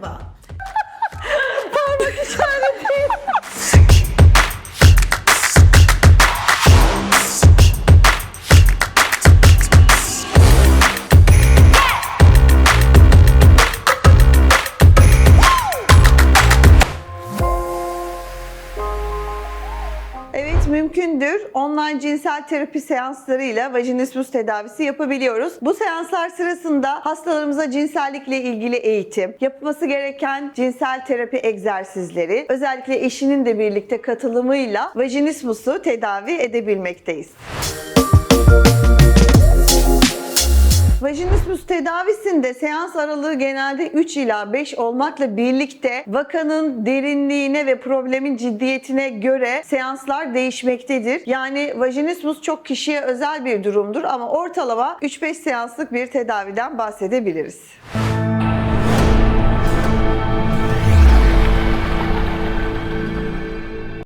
Canva. Mümkündür. Online cinsel terapi seanslarıyla vajinismus tedavisi yapabiliyoruz. Bu seanslar sırasında hastalarımıza cinsellikle ilgili eğitim, yapılması gereken cinsel terapi egzersizleri, özellikle eşinin de birlikte katılımıyla vajinismusu tedavi edebilmekteyiz. Vajinismus tedavisinde seans aralığı genelde 3 ila 5 olmakla birlikte vakanın derinliğine ve problemin ciddiyetine göre seanslar değişmektedir. Yani vajinismus çok kişiye özel bir durumdur ama ortalama 3-5 seanslık bir tedaviden bahsedebiliriz.